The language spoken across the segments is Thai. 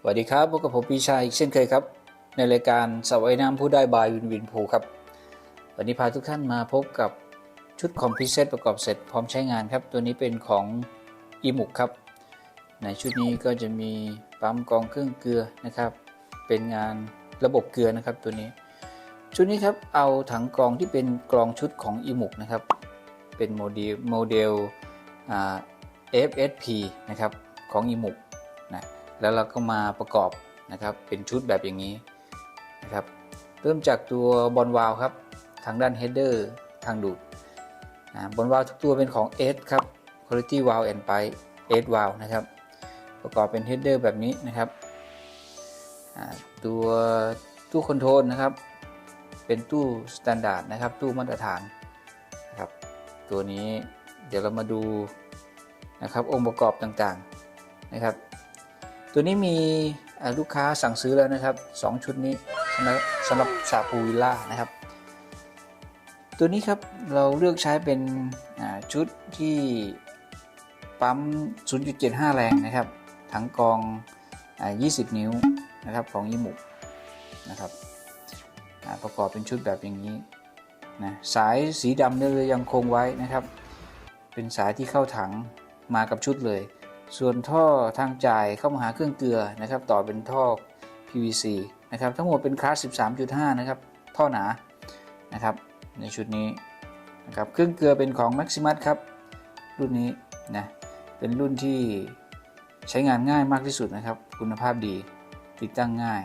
สวัสดีครับพบกับผมปีชาอีกเช่นเคยครับ ในรายการสระว่ายน้ำผู้ได้บายวินวินพูครับ วันนี้พาทุกท่านมาพบกับชุดคอมพิเซตประกอบเสร็จพร้อมใช้งานครับ ตัวนี้เป็นของอีมุกครับ ในชุดนี้ก็จะมีปั๊มกองเครื่องเกลือนะครับ เป็นงานระบบเกลือนะครับตัวนี้ ชุดนี้ครับเอาถังกรองที่เป็นกรองชุดของอีมุกนะครับ เป็นโมเดลโมเดล FSP นะครับของอีมุก แล้วเราก็มาประกอบนะครับเป็นชุดแบบอย่างนี้นะครับเริ่มจากตัวบอลวาลครับทางด้าน header ทางดูดนะบอลวาลทุกตัวเป็นของ S ครับ quality valve and pipe S valve นะครับประกอบเป็น header แบบนี้นะครับตัวตู้คอนโทรลนะครับ เป็นตู้สแตนดาร์ดนะครับ ตู้มาตรฐานนะครับ ตัวนี้เดี๋ยวเรามาดูนะครับองค์ประกอบต่างๆนะครับ ตัวนี้มีลูกค้าสั่งซื้อแล้วนะครับ 2 ชุดนี้สำหรับสาปูวิลล่านะครับ ตัวนี้ครับเราเลือกใช้เป็นชุดที่ปั๊ม 0.75 แรงนะครับ ถังกอง 20 นิ้วนะครับของยี่มุกนะครับประกอบเป็นชุดแบบอย่างนี้นะสายสีดำเนี่ยเลยยังคงไว้นะครับ เป็นสายที่เข้าถังมากับชุดเลย ส่วนท่อทางจ่ายเข้ามาหาเครื่องเกลือนะครับ ต่อเป็นท่อ PVC นะครับ ทั้งหมดเป็นคลาส 13.5 นะครับ ท่อหนานะครับ ในชุดนี้นะครับ เครื่องเกลือเป็นของ Maximus ครับ รุ่นนี้นะ เป็นรุ่นที่ใช้งานง่ายมากที่สุดนะครับ คุณภาพดี ติดตั้งง่าย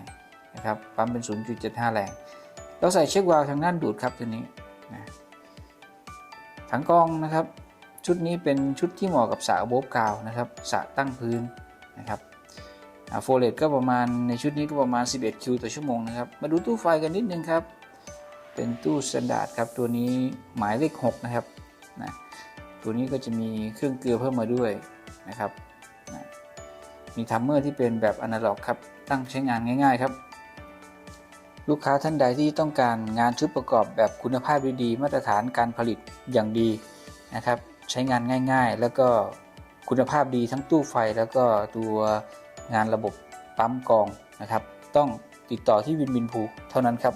นะครับ ปั๊มเป็น 0.75 แรง เราใส่เช็ควาล์วทางด้านดูดครับตัวนี้นะถังกรองนะครับ ชุดนี้เป็นชุดที่เหมาะกับสระโบบกาวนะครับสระตั้งพื้นนะครับโฟเลตก็ประมาณในชุดนี้ก็ประมาณ 11 คิวต่อชั่วโมงนะครับ มาดูตู้ไฟกันนิดนึงครับ เป็นตู้สแตนดาร์ดครับ ตัวนี้หมายเลข 6 นะครับนะตัวนี้ก็จะมีเครื่องเกลือเพิ่มมาด้วยนะครับนะมีทัมเมอร์ที่เป็นแบบอนาล็อกครับ ตั้งใช้งานง่าย ๆ ครับ ลูกค้าท่านใดที่ต้องการงานชุดประกอบแบบคุณภาพดีๆมาตรฐานการผลิตอย่างดีนะครับ ใช้งานง่าย ๆ แล้วก็คุณภาพดีทั้งตู้ไฟแล้วก็ตัวงานระบบปั๊มกองนะครับ ต้องติดต่อที่วินวินพูเท่านั้นครับ